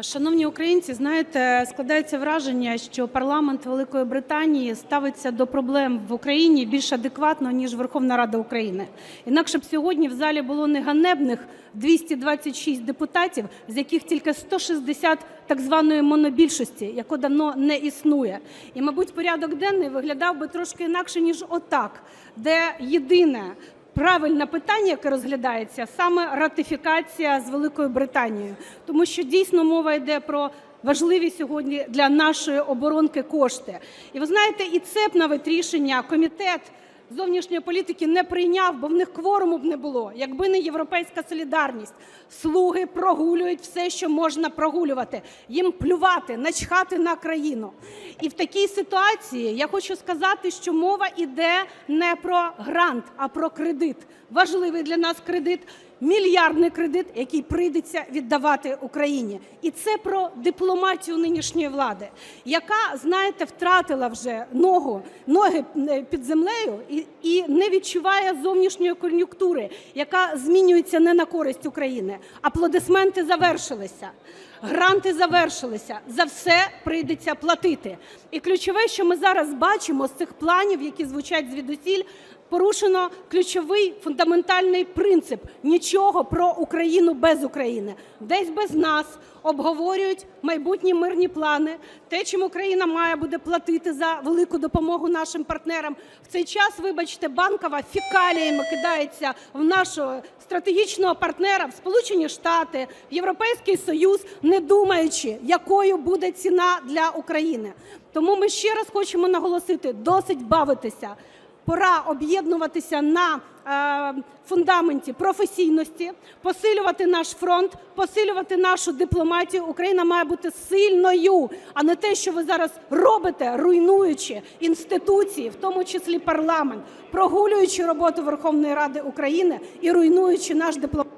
Шановні українці, знаєте, складається враження, що парламент Великої Британії ставиться до проблем в Україні більш адекватно ніж Верховна Рада України. Інакше б сьогодні в залі було не ганебних 226 депутатів, з яких тільки 160 так званої монобільшості, яка давно не існує. І, мабуть, порядок денний виглядав би трошки інакше ніж отак, де єдине правильне питання, яке розглядається, саме ратифікація з Великою Британією, тому що дійсно мова йде про важливі сьогодні для нашої оборонки кошти. І ви знаєте, і це б навіть рішення комітет зовнішньої політики не прийняв, бо в них кворуму б не було, якби не європейська солідарність. Слуги прогулюють все, що можна прогулювати. Їм плювати, начхати на країну. І в такій ситуації я хочу сказати, що мова йде не про грант, а про кредит. Важливий для нас кредит. Мільярдний кредит, який прийдеться віддавати Україні, і це про дипломатію нинішньої влади, яка, знаєте, втратила вже ногу, ноги е, під землею і, і не відчуває зовнішньої кон'юнктури, яка змінюється не на користь України. Аплодисменти завершилися. Гранти завершилися. За все прийдеться платити. І ключове, що ми зараз бачимо з цих планів, які звучать звідусіль, порушено ключовий фундаментальний принцип нічого про Україну без України. Десь без нас обговорюють майбутні мирні плани, те, чим Україна має буде платити за велику допомогу нашим партнерам. В цей час, вибачте, банкова фекаліями кидається в нашого стратегічного партнера в Сполучені Штати, в Європейський Союз, не думаючи, якою буде ціна для України. Тому ми ще раз хочемо наголосити: досить бавитися. Пора об'єднуватися на е, фундаменті професійності, посилювати наш фронт, посилювати нашу дипломатію. Україна має бути сильною, а не те, що ви зараз робите, руйнуючи інституції, в тому числі парламент, прогулюючи роботу Верховної Ради України і руйнуючи наш дипломат.